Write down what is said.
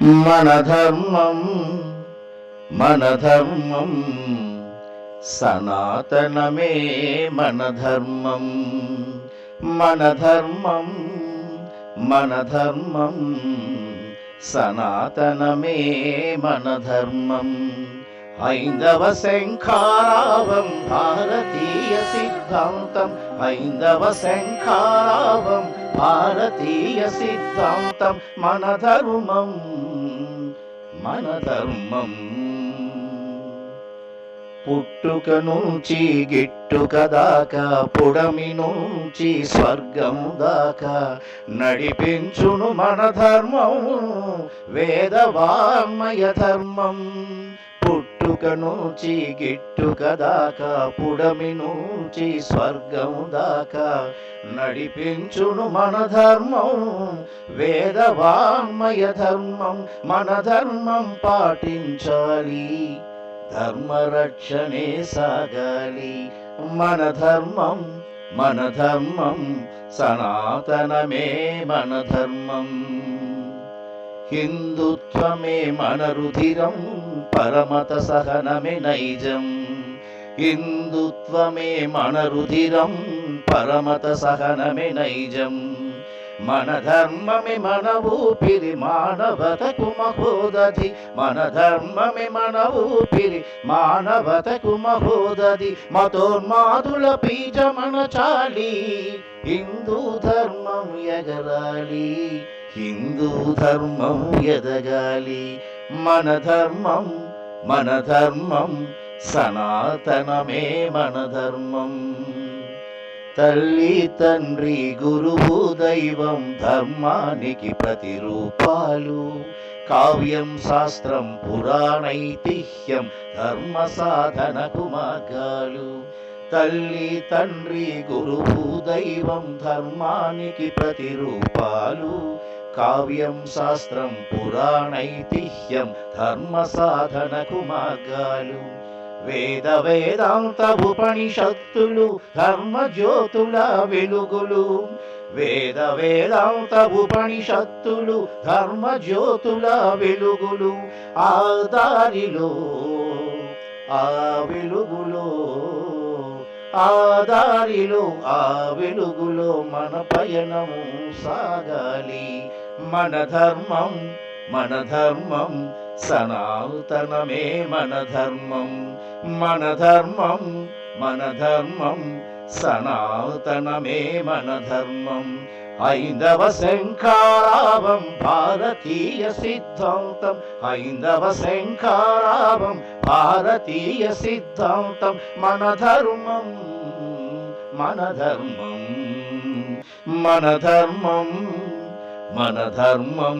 మన ధర్మం మన ధర్మం సనాతనమే మన ధర్మం మన ధర్మం మన ధర్మం సనాతనమే మన ఐందవ హైందవ శంఖారావం భారతీయ సిద్ధాంతం. హైందవ శంఖారావం భారతీయ సిద్ధాంతం. మన ధర్మం మన ధర్మం. పుట్టుక నుంచి గిట్టుక దాకా పుడమి నుంచి స్వర్గం దాకా. నడిపించును మన ధర్మం వేదవామయ ధర్మం. పుట్టుక నుంచి గిట్టుక దాకా పుడమి నుంచి స్వర్గం దాకా. నడిపించును మన ధర్మం వేదవాంగ్మయ ధర్మం మన ధర్మం పాటించాలి. ధర్మరక్షణే సాగాలి. మన ధర్మం మన ధర్మం సనాతనమే మన ధర్మం. హిందుత్వమే మన రుధిరం పరమత సహనమే నైజం. హిందుత్వమే మన రుధిరం పరమత సహనమే నైజం. మన ధర్మమే మన ఊపిరి మానవతకు మహోదది మన ధర్మమే మన ఊపిరి మానవతకు మహోదది మతోన్మాదుల బీజ మన చాలి హిందూ ధర్మం ఎగరాలి. హిందూ ధర్మం ఎదగాలి. మన ధర్మం మన ధర్మం సనాతనమే మన ధర్మం తల్లి తండ్రి గురువు దైవం ధర్మానికి ప్రతిరూపాలు కావ్యం శాస్త్రం పురాణైతిహ్యం ధర్మ సాధనకు మార్గాలు తల్లి తండ్రి గురువు దైవం ధర్మానికి ప్రతిరూపాలు కావ్యం శాస్త్రం పురాణైతిహ్యం ధర్మ సాధనకు మార్గాలు వేద వేదాంత ఉపనిషత్తులు ధర్మ జ్యోతుల వెలుగులు వేద వేదాంత ఉపనిషత్తులు ధర్మ జ్యోతుల వెలుగులు ఆ దారిలో ఆ వెలుగులో ఆ దారిలో ఆ వెలుగులో మన పయనము సాగాలి. మన ధర్మం మన ధర్మం సనాతనమే మన ధర్మం. మన ధర్మం మన ధర్మం సనాతనమే మన ధర్మం. హైందవ శంఖారావం భారతీయ సిద్ధాంతం హైందవ శంఖారావం భారతీయ సిద్ధాంతం మన ధర్మం మన ధర్మం మన ధర్మం